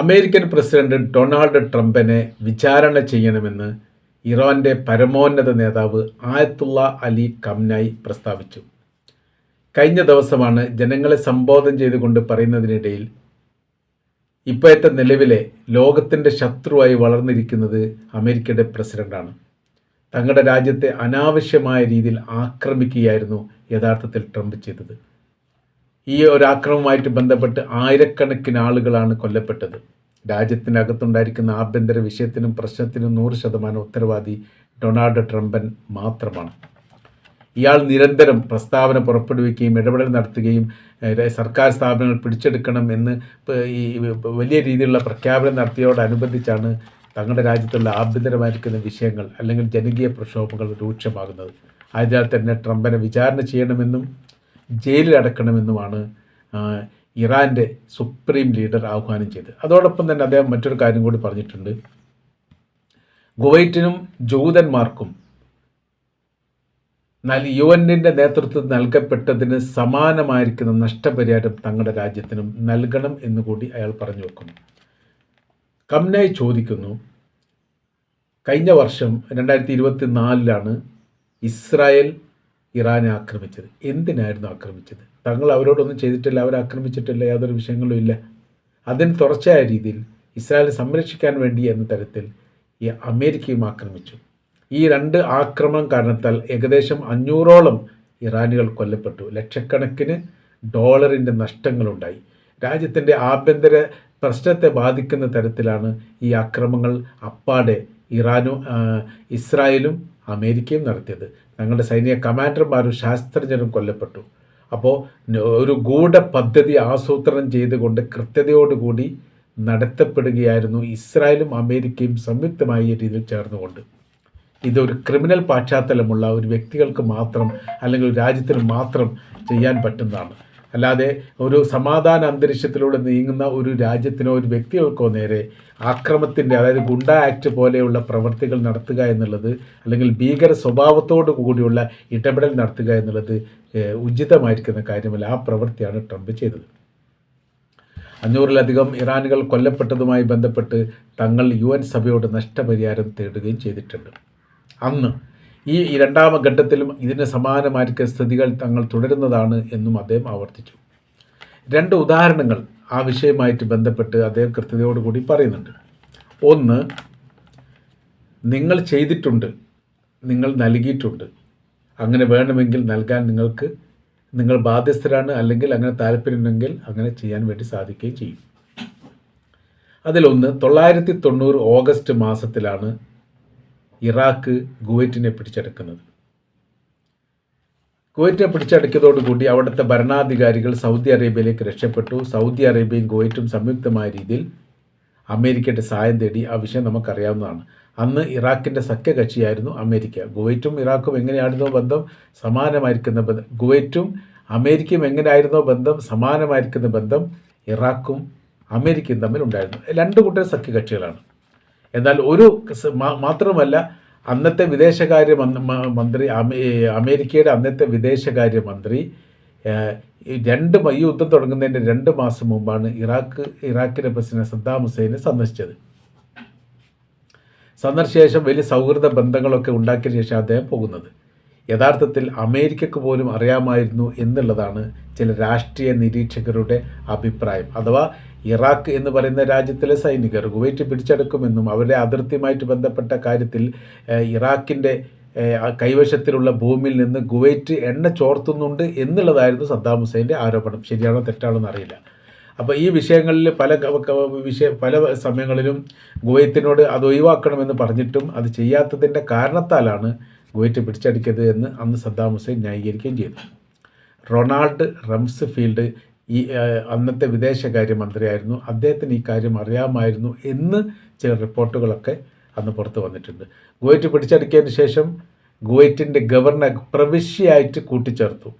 American president Donald ട്രംപിനെ വിചാരണ ചെയ്യണമെന്ന് ഇറാന്റെ പരമോന്നത നേതാവ് ആയത്തുള്ള അലി കംനായി പ്രസ്താവിച്ചു. കഴിഞ്ഞ ദിവസമാണ് ജനങ്ങളെ സംബോധന ചെയ്തുകൊണ്ട് പറയുന്നതിനിടയിൽ ഇപ്പോഴത്തെ നിലവിലെ ലോകത്തിന്റെ ശത്രുവായി വളർന്നിരിക്കുന്നത് അമേരിക്കയുടെ പ്രസിഡന്റാണ്. തങ്ങളുടെ രാജ്യത്തെ അനാവശ്യമായ രീതിയിൽ ആക്രമിക്കുകയായിരുന്നു യഥാർത്ഥത്തിൽ ട്രംപ് ചെയ്തത്. ഈ ഒരു ആക്രമവുമായിട്ട് ബന്ധപ്പെട്ട് ആയിരക്കണക്കിന് ആളുകളാണ് കൊല്ലപ്പെട്ടത്. രാജ്യത്തിനകത്തുണ്ടായിരിക്കുന്ന ആഭ്യന്തര വിഷയത്തിനും പ്രശ്നത്തിനും നൂറ് ശതമാനം ഉത്തരവാദി ഡൊണാൾഡ് ട്രംപൻ മാത്രമാണ്. ഇയാൾ നിരന്തരം പ്രസ്താവന പുറപ്പെടുവിക്കുകയും ഇടപെടൽ നടത്തുകയും സർക്കാർ സ്ഥാപനങ്ങൾ പിടിച്ചെടുക്കണം എന്ന് ഈ വലിയ രീതിയിലുള്ള പ്രഖ്യാപനം നടത്തിയോടനുബന്ധിച്ചാണ് തങ്ങളുടെ രാജ്യത്തുള്ള ആഭ്യന്തരമായിരിക്കുന്ന വിഷയങ്ങൾ അല്ലെങ്കിൽ ജനകീയ പ്രക്ഷോഭങ്ങൾ രൂക്ഷമാകുന്നത്. അതിനാൽ തന്നെ ട്രംപിനെ വിചാരണ ചെയ്യണമെന്നും ജയിലിൽ അടക്കണമെന്നുമാണ് ഇറാന്റെ സുപ്രീം ലീഡർ ആഹ്വാനം ചെയ്തത്. അതോടൊപ്പം തന്നെ അദ്ദേഹം മറ്റൊരു കാര്യം കൂടി പറഞ്ഞിട്ടുണ്ട്. കുവൈറ്റിനും ജൂതന്മാർക്കും എന്നാൽ യു എന്നിന്റെ നേതൃത്വം നൽകപ്പെട്ടതിന് സമാനമായിരിക്കുന്ന നഷ്ടപരിഹാരം തങ്ങളുടെ രാജ്യത്തിനും നൽകണം എന്നുകൂടി അയാൾ പറഞ്ഞു വെക്കുന്നു. കംനായി ചോദിക്കുന്നു കഴിഞ്ഞ വർഷം രണ്ടായിരത്തി ഇരുപത്തി നാലിലാണ് ഇസ്രായേൽ ഇറാനെ ആക്രമിച്ചത്? എന്തിനായിരുന്നു ആക്രമിച്ചത്? തങ്ങൾ അവരോടൊന്നും ചെയ്തിട്ടില്ല അവർ ആക്രമിച്ചിട്ടില്ല യാതൊരു വിഷയങ്ങളും ഇല്ല. അതിന് തുടർച്ചയായ രീതിയിൽ ഇസ്രായേൽ സംരക്ഷിക്കാൻ വേണ്ടി എന്ന തരത്തിൽ ഈ അമേരിക്കയും ആക്രമിച്ചു. ഈ രണ്ട് ആക്രമണം കാരണത്താൽ ഏകദേശം അഞ്ഞൂറോളം ഇറാനികൾ കൊല്ലപ്പെട്ടു. ലക്ഷക്കണക്കിന് ഡോളറിന്റെ നഷ്ടങ്ങളുണ്ടായി. രാജ്യത്തിന്റെ ആഭ്യന്തര പ്രശ്നത്തെ ബാധിക്കുന്ന തരത്തിലാണ് ഈ അക്രമങ്ങൾ അപ്പാടെ ഇറാനും ഇസ്രായേലും അമേരിക്കയും നടത്തിയത്. ഞങ്ങളുടെ സൈനിക കമാൻഡർമാരും ശാസ്ത്രജ്ഞരും കൊല്ലപ്പെട്ടു. അപ്പോൾ ഒരു ഗൂഢ പദ്ധതി ആസൂത്രണം ചെയ്തുകൊണ്ട് കൃത്യതയോടുകൂടി നടത്തപ്പെടുകയായിരുന്നു ഇസ്രായേലും അമേരിക്കയും സംയുക്തമായ രീതിയിൽ ചേർന്നുകൊണ്ട്. ഇതൊരു ക്രിമിനൽ പശ്ചാത്തലമുള്ള ഒരു വ്യക്തികൾക്ക് മാത്രം അല്ലെങ്കിൽ ഒരു രാജ്യത്തിന് മാത്രം ചെയ്യാൻ പറ്റുന്നതാണ്. അല്ലാതെ ഒരു സമാധാന അന്തരീക്ഷത്തിലൂടെ നീങ്ങുന്ന ഒരു രാജ്യത്തിനോ ഒരു വ്യക്തികൾക്കോ നേരെ ആക്രമത്തിന്റെ അതായത് ഗുണ്ട ആക്ട് പോലെയുള്ള പ്രവൃത്തികൾ നടത്തുക എന്നുള്ളത് അല്ലെങ്കിൽ ഭീകര സ്വഭാവത്തോടു കൂടിയുള്ള ഇടപെടൽ നടത്തുക എന്നുള്ളത് ഉചിതമായിരിക്കുന്ന കാര്യമല്ല. ആ പ്രവൃത്തിയാണ് ട്രംപ് ചെയ്തത്. അഞ്ഞൂറിലധികം ഇറാനുകൾ കൊല്ലപ്പെട്ടതുമായി ബന്ധപ്പെട്ട് തങ്ങൾ യു എൻ സഭയോട് നഷ്ടപരിഹാരം തേടുകയും ചെയ്തിട്ടുണ്ട്. അന്ന് ഈ രണ്ടാമ ഘട്ടത്തിലും ഇതിന് സമാനമായിരിക്കും സ്ഥിതികൾ തങ്ങൾ തുടരുന്നതാണ് എന്നും അദ്ദേഹം ആവർത്തിച്ചു. രണ്ട് ഉദാഹരണങ്ങൾ ആ വിഷയമായിട്ട് ബന്ധപ്പെട്ട് അദ്ദേഹം കൃത്യതയോടുകൂടി പറയുന്നുണ്ട്. ഒന്ന് നിങ്ങൾ ചെയ്തിട്ടുണ്ട് നിങ്ങൾ നൽകിയിട്ടുണ്ട്. അങ്ങനെ വേണമെങ്കിൽ നൽകാൻ നിങ്ങൾക്ക് നിങ്ങൾ ബാധ്യസ്ഥരാണ് അല്ലെങ്കിൽ അങ്ങനെ താല്പര്യമുണ്ടെങ്കിൽ അങ്ങനെ ചെയ്യാൻ വേണ്ടി സാധിക്കുകയും ചെയ്യും. അതിലൊന്ന് തൊള്ളായിരത്തി തൊണ്ണൂറ് ഓഗസ്റ്റ് മാസത്തിലാണ് ഇറാഖ് കുവൈറ്റിനെ പിടിച്ചെടുക്കുന്നത്. കുവൈറ്റിനെ പിടിച്ചടക്കിയതോടുകൂടി അവിടുത്തെ ഭരണാധികാരികൾ സൗദി അറേബ്യയിലേക്ക് രക്ഷപ്പെട്ടു. സൗദി അറേബ്യയും കുവൈറ്റും സംയുക്തമായ രീതിയിൽ അമേരിക്കയുടെ സഹായം തേടി ആ വിഷയം നമുക്കറിയാവുന്നതാണ്. അന്ന് ഇറാഖിന്റെ സഖ്യകക്ഷിയായിരുന്നു അമേരിക്ക. കുവൈറ്റും ഇറാഖും എങ്ങനെയായിരുന്നോ ബന്ധം? സമാനമായിരിക്കുന്ന ബന്ധം. കുവൈറ്റും അമേരിക്കയും എങ്ങനെയായിരുന്നോ ബന്ധം? സമാനമായിരിക്കുന്ന ബന്ധം ഇറാഖും അമേരിക്കയും തമ്മിൽ ഉണ്ടായിരുന്നു. രണ്ട് കൂട്ടർ സഖ്യകക്ഷികളാണ്. എന്നാൽ ഒരു മാത്രമല്ല അന്നത്തെ വിദേശകാര്യ മന്ത്രി- അമേരിക്കയുടെ അന്നത്തെ വിദേശകാര്യ മന്ത്രി രണ്ട് ഈ യുദ്ധം തുടങ്ങുന്നതിന്റെ രണ്ട് മാസം മുമ്പാണ് ഇറാഖ് ഇറാഖിലെ പ്രസിഡന്റ് സദ്ദാം ഹുസൈനെ സന്ദർശിച്ചത്. സന്ദർശിച്ച ശേഷം വലിയ സൗഹൃദ ബന്ധങ്ങളൊക്കെ ഉണ്ടാക്കിയ ശേഷം അദ്ദേഹം പോകുന്നത്. യഥാർത്ഥത്തിൽ അമേരിക്കക്ക് പോലും അറിയാമായിരുന്നു എന്നുള്ളതാണ് ചില രാഷ്ട്രീയ നിരീക്ഷകരുടെ അഭിപ്രായം. അഥവാ ഇറാഖ് എന്ന് പറയുന്ന രാജ്യത്തിലെ സൈനികർ കുവൈറ്റ് പിടിച്ചെടുക്കുമെന്നും അവരുടെ അതിർത്തിയുമായിട്ട് ബന്ധപ്പെട്ട കാര്യത്തിൽ ഇറാഖിന്റെ കൈവശത്തിലുള്ള ഭൂമിയിൽ നിന്ന് കുവൈറ്റ് എണ്ണ ചോർത്തുന്നുണ്ട് എന്നുള്ളതായിരുന്നു സദ്ദാം ഹുസൈന്റെ ആരോപണം. ശരിയാണോ തെറ്റാണോ എന്നറിയില്ല. അപ്പോൾ ഈ വിഷയങ്ങളിൽ പല വിഷയ പല സമയങ്ങളിലും കുവൈത്തിനോട് അത് ഒഴിവാക്കണമെന്ന് പറഞ്ഞിട്ടും അത് ചെയ്യാത്തതിന്റെ കാരണത്താലാണ് കുവൈറ്റ് പിടിച്ചടിക്കത് എന്ന് അന്ന് സദ്ദാം ഹുസൈൻ ന്യായീകരിക്കുകയും ചെയ്തു. റൊണാൾഡ് റംസ്ഫീൽഡ് ഈ അന്നത്തെ വിദേശകാര്യ മന്ത്രിയായിരുന്നു അദ്ദേഹത്തിന് ഈ കാര്യം അറിയാമായിരുന്നു എന്ന് ചില റിപ്പോർട്ടുകളൊക്കെ അന്ന് പുറത്ത് വന്നിട്ടുണ്ട്. ഗുവൈറ്റ് പിടിച്ചടക്കിയതിന് ശേഷം ഗുവൈറ്റിന്റെ ഗവർണർ പ്രവിശ്യയായിട്ട് കൂട്ടിച്ചേർത്തു.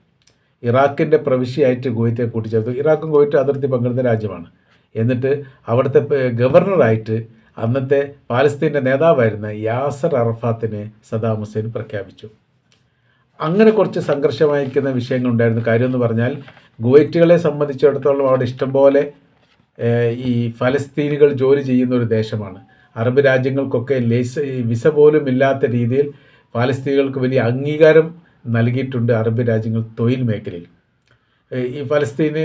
ഇറാഖിന്റെ പ്രവിശ്യയായിട്ട് ഗുവൈറ്റെ കൂട്ടിച്ചേർത്തു. ഇറാഖും ഗുവൈറ്റും അതിർത്തി പങ്കിടുന്ന രാജ്യമാണ്. എന്നിട്ട് അവിടുത്തെ ഗവർണറായിട്ട് അന്നത്തെ പാലസ്തീന്റെ നേതാവായിരുന്ന യാസർ അറഫാത്തിനെ സദാം ഹുസൈൻ പ്രഖ്യാപിച്ചു. അങ്ങനെ കുറച്ച് സംഘർഷമായിരിക്കുന്ന വിഷയങ്ങളുണ്ടായിരുന്നു. കാര്യം എന്ന് പറഞ്ഞാൽ ഗുവൈറ്റുകളെ സംബന്ധിച്ചിടത്തോളം അവിടെ ഇഷ്ടംപോലെ ഈ ഫലസ്തീനികൾ ജോലി ചെയ്യുന്ന ഒരു ദേശമാണ്. അറബ് രാജ്യങ്ങൾക്കൊക്കെ ലേസ് വിസ പോലും ഇല്ലാത്ത രീതിയിൽ ഫലസ്തീനികൾക്ക് വലിയ അംഗീകാരം നൽകിയിട്ടുണ്ട് അറബ് രാജ്യങ്ങൾ തൊഴിൽ മേഖലയിൽ. ഈ ഫലസ്തീന്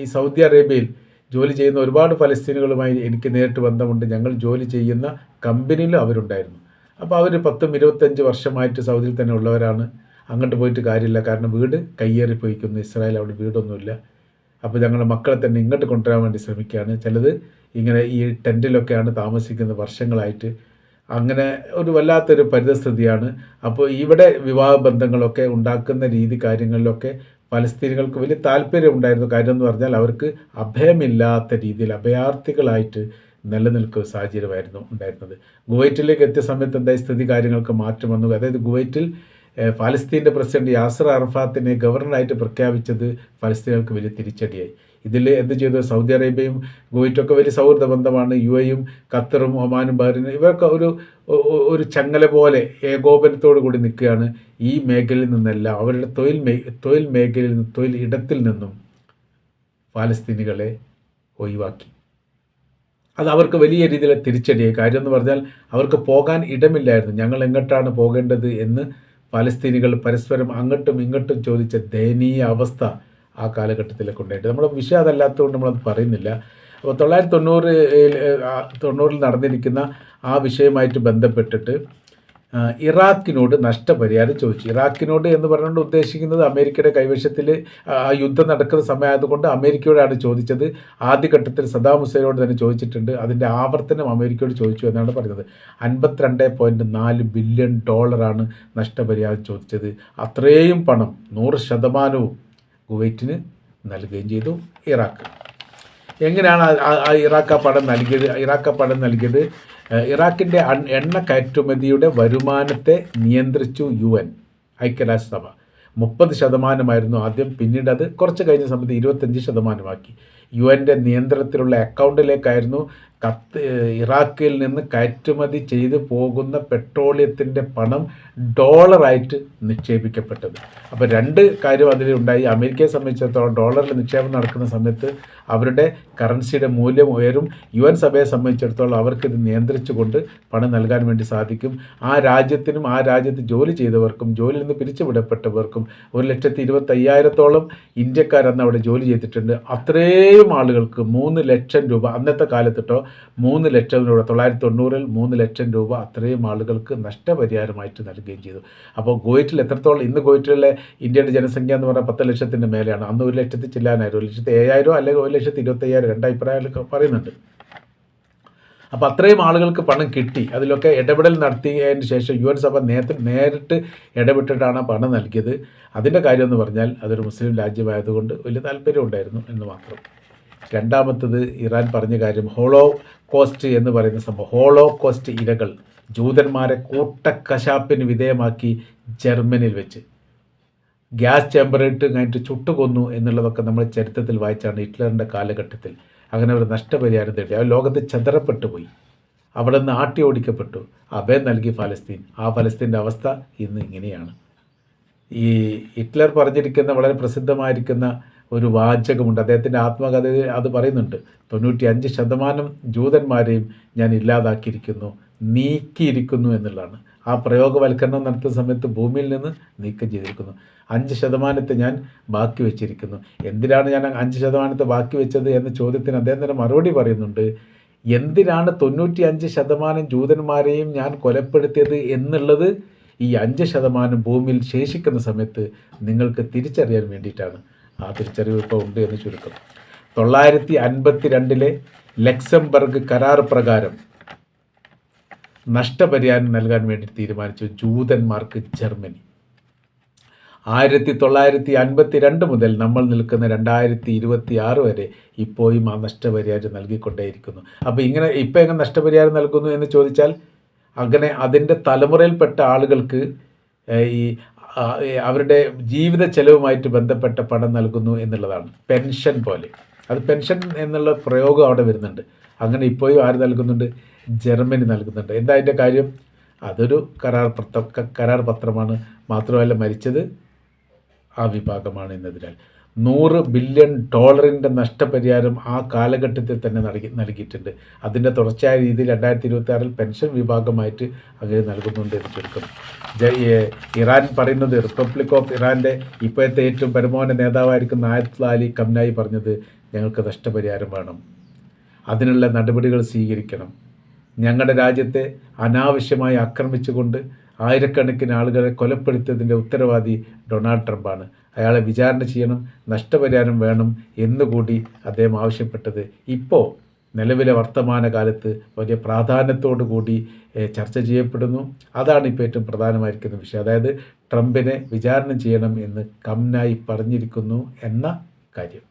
ഈ സൗദി അറേബ്യയിൽ ജോലി ചെയ്യുന്ന ഒരുപാട് ഫലസ്തീനുകളുമായി എനിക്ക് നേരിട്ട് ബന്ധമുണ്ട്. ഞങ്ങൾ ജോലി ചെയ്യുന്ന കമ്പനിയിലും അവരുണ്ടായിരുന്നു. അപ്പോൾ അവർ പത്തും ഇരുപത്തഞ്ച് വർഷമായിട്ട് സൗദിയിൽ തന്നെ ഉള്ളവരാണ്. അങ്ങോട്ട് പോയിട്ട് കാര്യമില്ല. കാരണം വീട് കയ്യേറി പോയിക്കുന്നു ഇസ്രായേൽ അവിടെ വീടൊന്നുമില്ല. അപ്പോൾ ഞങ്ങളുടെ മക്കളെ തന്നെ ഇങ്ങോട്ട് കൊണ്ടുവരാൻ വേണ്ടി ശ്രമിക്കുകയാണ്. ചിലത് ഇങ്ങനെ ഈ ടെന്റിലൊക്കെയാണ് താമസിക്കുന്നത് വർഷങ്ങളായിട്ട്. അങ്ങനെ ഒരു വല്ലാത്തൊരു പരിതസ്ഥിതിയാണ്. അപ്പോൾ ഇവിടെ വിവാഹ ബന്ധങ്ങളൊക്കെ ഉണ്ടാക്കുന്ന രീതി കാര്യങ്ങളിലൊക്കെ പലസ്തീനികൾക്ക് വലിയ താല്പര്യം ഉണ്ടായിരുന്നു. കാര്യം എന്ന് പറഞ്ഞാൽ അവർക്ക് അഭയമില്ലാത്ത രീതിയിൽ അഭയാർത്ഥികളായിട്ട് നിലനിൽക്കുന്ന സാഹചര്യമായിരുന്നു ഉണ്ടായിരുന്നത്. ഗുവൈറ്റിലേക്ക് എത്തിയ സമയത്ത് എന്തായി? സ്ഥിതി കാര്യങ്ങൾക്ക് മാറ്റം വന്നു. അതായത് ഗുവൈറ്റിൽ ഫലസ്തീന്റെ പ്രസിഡന്റ് യാസർ അറഫാത്തിനെ ഗവർണറായിട്ട് പ്രഖ്യാപിച്ചത് ഫലസ്തീനുകൾക്ക് വലിയ തിരിച്ചടിയായി. ഇതിൽ എന്ത് ചെയ്തു? സൗദി അറേബ്യയും ഗുവൈറ്റൊക്കെ വലിയ സൗഹൃദ ബന്ധമാണ്. യു എയും ഖത്തറും ഒമാനും ബഹ്റിനും ഇവരൊക്കെ ഒരു ഒരു ചങ്ങല പോലെ ഏകോപനത്തോടു കൂടി നിൽക്കുകയാണ് ഈ മേഖലയിൽ നിന്നെല്ലാം. അവരുടെ തൊഴിൽ മേ തൊഴിൽ മേഖലയിൽ നിന്ന് തൊഴിൽ ഇടത്തിൽ നിന്നും ഫലസ്തീനികളെ ഒഴിവാക്കി. അത് അവർക്ക് വലിയ രീതിയിലെ തിരിച്ചടിയായി. കാര്യം എന്ന് പറഞ്ഞാൽ അവർക്ക് പോകാൻ ഇടമില്ലായിരുന്നു. ഞങ്ങൾ എങ്ങോട്ടാണ് പോകേണ്ടത് എന്ന് പലസ്തീനികൾ പരസ്പരം അങ്ങോട്ടും ഇങ്ങോട്ടും ചോദിച്ച ദയനീയ അവസ്ഥ ആ കാലഘട്ടത്തിലൊക്കെ ഉണ്ടായിട്ട്. നമ്മൾ വിഷയം അതല്ലാത്തതുകൊണ്ട് നമ്മളത് പറയുന്നില്ല. അപ്പോൾ തൊള്ളായിരത്തി തൊണ്ണൂറ് തൊണ്ണൂറിൽ നടന്നിരിക്കുന്ന ആ വിഷയമായിട്ട് ബന്ധപ്പെട്ടിട്ട് ഇറാഖിനോട് നഷ്ടപരിഹാരം ചോദിച്ചു. ഇറാഖിനോട് എന്ന് പറഞ്ഞുകൊണ്ട് ഉദ്ദേശിക്കുന്നത് അമേരിക്കയുടെ കൈവശത്തിൽ യുദ്ധം നടക്കുന്ന സമയമായതുകൊണ്ട് അമേരിക്കയോടാണ് ചോദിച്ചത്. ആദ്യഘട്ടത്തിൽ സദാം ഹുസൈനോട് തന്നെ ചോദിച്ചിട്ടുണ്ട്. അതിന്റെ ആവർത്തനം അമേരിക്കയോട് ചോദിച്ചു എന്നാണ് പറഞ്ഞത്. അൻപത്തിരണ്ട് പോയിന്റ് നാല് ബില്യൺ ഡോളറാണ് നഷ്ടപരിഹാരം ചോദിച്ചത്. അത്രയും പണം നൂറ് ശതമാനവും കുവൈറ്റിന് നൽകുകയും ചെയ്തു ഇറാഖ്. എങ്ങനെയാണ് ഇറാഖ ആ പണം നൽകിയത്? ഇറാഖ് ആ പണം നൽകിയത് ഇറാഖിന്റെ എണ്ണ കയറ്റുമതിയുടെ വരുമാനത്തെ നിയന്ത്രിച്ചു യു എൻ ഐക്യരാഷ്ട്രസഭ. മുപ്പത് ശതമാനമായിരുന്നു ആദ്യം പിന്നീട് അത് കുറച്ച് കഴിഞ്ഞ സമയത്ത് ഇരുപത്തഞ്ച് ശതമാനമാക്കി. യു എന്റെ നിയന്ത്രണത്തിലുള്ള അക്കൗണ്ടിലേക്കായിരുന്നു കത്ത് ഇറാഖിൽ നിന്ന് കയറ്റുമതി ചെയ്തു പോകുന്ന പെട്രോളിയത്തിന്റെ പണം ഡോളറായിട്ട് നിക്ഷേപിക്കപ്പെട്ടത്. അപ്പോൾ രണ്ട് കാര്യം അതിലുണ്ടായി. അമേരിക്കയെ സംബന്ധിച്ചിടത്തോളം ഡോളറിൽ നിക്ഷേപം നടക്കുന്ന സമയത്ത് അവരുടെ കറൻസിയുടെ മൂല്യം ഉയരും. യു എൻ സഭയെ സംബന്ധിച്ചിടത്തോളം അവർക്കിത് നിയന്ത്രിച്ചുകൊണ്ട് പണം നൽകാൻ വേണ്ടി സാധിക്കും. ആ രാജ്യത്തിനും ആ രാജ്യത്ത് ജോലി ചെയ്തവർക്കും ജോലിയിൽ നിന്ന് പിരിച്ചുവിടപ്പെട്ടവർക്കും ഒരു ലക്ഷത്തി ഇരുപത്തയ്യായിരത്തോളം ഇന്ത്യക്കാരന്ന് അവിടെ ജോലി ചെയ്തിട്ടുണ്ട്. അത്രയും ആളുകൾക്ക് മൂന്ന് ലക്ഷം രൂപ അന്നത്തെ കാലത്തിട്ടോ മൂന്ന് ലക്ഷം രൂപ തൊള്ളായിരത്തി തൊണ്ണൂറിൽ മൂന്ന് ലക്ഷം രൂപ അത്രയും ആളുകൾക്ക് നഷ്ടപരിഹാരമായിട്ട് നൽകുകയും ചെയ്തു. അപ്പോൾ ഗോയറ്റിൽ എത്രത്തോളം ഇന്ന് ഗോയറ്റിലുള്ള ഇന്ത്യയുടെ ജനസംഖ്യ എന്ന് പറഞ്ഞാൽ പത്ത് ലക്ഷത്തിന്റെ മേലെയാണ്. അന്ന് ഒരു ലക്ഷത്തി ചില്ലാനായിരുന്നു ഒരു ലക്ഷത്തി ഏഴായിരം അല്ലെങ്കിൽ ഒരു ലക്ഷത്തി ഇരുപത്തയ്യായിരം രണ്ട് പറയുന്നുണ്ട്. അപ്പോൾ അത്രയും ആളുകൾക്ക് പണം കിട്ടി. അതിലൊക്കെ ഇടപെടൽ നടത്തിയതിന് ശേഷം യു എൻ സഭ നേരത്തെ നേരിട്ട് ഇടപെട്ടിട്ടാണ് പണം നൽകിയത്. അതിന്റെ കാര്യം എന്ന് പറഞ്ഞാൽ അതൊരു മുസ്ലിം രാജ്യമായതുകൊണ്ട് വലിയ താല്പര്യം ഉണ്ടായിരുന്നു എന്ന് മാത്രം. രണ്ടാമത്തത് ഇറാൻ പറഞ്ഞ കാര്യം ഹോളോ കോസ്റ്റ് എന്ന് പറയുന്ന സംഭവം. ഹോളോ കോസ്റ്റ് ഇരകൾ ജൂതന്മാരെ കൂട്ടക്കശാപ്പിന് വിധേയമാക്കി ജർമ്മനിയിൽ വെച്ച്. ഗ്യാസ് ചേമ്പറിട്ട് കഴിഞ്ഞിട്ട് ചുട്ടുകൊന്നു എന്നുള്ളതൊക്കെ നമ്മൾ ചരിത്രത്തിൽ വായിച്ചാണ് ഹിറ്റ്ലറിന്റെ കാലഘട്ടത്തിൽ. അങ്ങനെ ഒരു നഷ്ടപരിഹാരം തേടി ആ ലോകത്ത് ചതറപ്പെട്ടു പോയി. അവിടെ നിന്ന് ആട്ടി ഓടിക്കപ്പെട്ടു. അഭയം നൽകി ഫലസ്തീൻ. ആ ഫലസ്തീന്റെ അവസ്ഥ ഇന്ന് ഇങ്ങനെയാണ്. ഈ ഹിറ്റ്ലർ പറഞ്ഞിരിക്കുന്ന വളരെ പ്രസിദ്ധമായിരിക്കുന്ന ഒരു വാചകമുണ്ട്. അദ്ദേഹത്തിന്റെ ആത്മകഥയിൽ അത് പറയുന്നുണ്ട്. തൊണ്ണൂറ്റി അഞ്ച് ശതമാനം ജൂതന്മാരെയും ഞാൻ ഇല്ലാതാക്കിയിരിക്കുന്നു. നീക്കിയിരിക്കുന്നു എന്നുള്ളതാണ്. ആ പ്രയോഗവൽക്കരണം നടത്തുന്ന സമയത്ത് ഭൂമിയിൽ നിന്ന് നീക്കം ചെയ്തിരിക്കുന്നു. അഞ്ച് ശതമാനത്തെ ഞാൻ ബാക്കി വെച്ചിരിക്കുന്നു. എന്തിനാണ് ഞാൻ അഞ്ച് ശതമാനത്തെ ബാക്കി വെച്ചത് എന്ന ചോദ്യത്തിന് അദ്ദേഹം തന്നെ മറുപടി പറയുന്നുണ്ട്. എന്തിനാണ് തൊണ്ണൂറ്റി അഞ്ച് ശതമാനം ജൂതന്മാരെയും ഞാൻ കൊലപ്പെടുത്തിയത് എന്നുള്ളത് ഈ അഞ്ച് ശതമാനം ഭൂമിയിൽ ശേഷിക്കുന്ന സമയത്ത് നിങ്ങൾക്ക് തിരിച്ചറിയാൻ വേണ്ടിയിട്ടാണ്. ആ തിരിച്ചറിവ് ഇപ്പോൾ ഉണ്ട് എന്ന് ചുരുക്കം. തൊള്ളായിരത്തി അൻപത്തി രണ്ടിലെ ലക്സംബർഗ് കരാർ പ്രകാരം നഷ്ടപരിഹാരം നൽകാൻ വേണ്ടി തീരുമാനിച്ചു ജൂതന്മാർക്ക് ജർമ്മനി. ആയിരത്തി തൊള്ളായിരത്തി അൻപത്തി രണ്ട് മുതൽ നമ്മൾ നിൽക്കുന്ന രണ്ടായിരത്തി ഇരുപത്തി ആറ് വരെ ഇപ്പോഴും ആ നഷ്ടപരിഹാരം നൽകിക്കൊണ്ടേയിരിക്കുന്നു. അപ്പോൾ ഇങ്ങനെ ഇപ്പോൾ എങ്ങനെ നഷ്ടപരിഹാരം നൽകുന്നു എന്ന് ചോദിച്ചാൽ അങ്ങനെ അതിന്റെ തലമുറയിൽപ്പെട്ട ആളുകൾക്ക് ഈ അവരുടെ ജീവിത ചെലവുമായിട്ട് ബന്ധപ്പെട്ട പണം നൽകുന്നു എന്നുള്ളതാണ്. പെൻഷൻ പോലെ. അത് പെൻഷൻ എന്നുള്ള പ്രയോഗം അവിടെ വരുന്നുണ്ട്. അങ്ങനെ ഇപ്പോഴും ആര് നൽകുന്നുണ്ട്? ജർമ്മനി നൽകുന്നുണ്ട്. എന്താ അതിന്റെ കാര്യം? അതൊരു കരാർ പത്ര കരാർ പത്രമാണ്. മാത്രമല്ല മരിച്ചത് ആ വിഭാഗമാണ് എന്നതിനാൽ. നൂറ് ബില്യൺ ഡോളറിന്റെ നഷ്ടപരിഹാരം ആ കാലഘട്ടത്തിൽ തന്നെ നൽകി നൽകിയിട്ടുണ്ട്. അതിന്റെ തുടർച്ചയായ രീതിയിൽ രണ്ടായിരത്തി ഇരുപത്തി ആറിൽ പെൻഷൻ വിഭാഗമായിട്ട് അങ്ങനെ നൽകുന്നുണ്ട് എന്ന് ചുരുക്കം. ഇറാൻ പറയുന്നത് റിപ്പബ്ലിക് ഓഫ് ഇറാന്റെ ഇപ്പോഴത്തെ ഏറ്റവും പരമോന്നത നേതാവായിരിക്കുന്ന ആയത്തുള്ള അലി കംനായി പറഞ്ഞത് ഞങ്ങൾക്ക് നഷ്ടപരിഹാരം വേണം. അതിനുള്ള നടപടികൾ സ്വീകരിക്കണം. ഞങ്ങളുടെ രാജ്യത്തെ അനാവശ്യമായി ആക്രമിച്ചുകൊണ്ട് ആയിരക്കണക്കിന് ആളുകളെ കൊലപ്പെടുത്തിയതിന്റെ ഉത്തരവാദി ഡൊണാൾഡ് ട്രംപാണ്. അയാളെ വിചാരണ ചെയ്യണം നഷ്ടപരിഹാരം വേണം എന്നുകൂടി അദ്ദേഹം ആവശ്യപ്പെട്ടത്. ഇപ്പോൾ നിലവിലെ വർത്തമാന കാലത്ത് വലിയ പ്രാധാന്യത്തോടു കൂടി ചർച്ച ചെയ്യപ്പെടുന്നു. അതാണ് ഇപ്പോൾ ഏറ്റവും പ്രധാനമായിരിക്കുന്ന വിഷയം. അതായത് ട്രംപിനെ വിചാരണ ചെയ്യണം എന്ന് കംനായി പറഞ്ഞിരിക്കുന്നു എന്ന കാര്യം.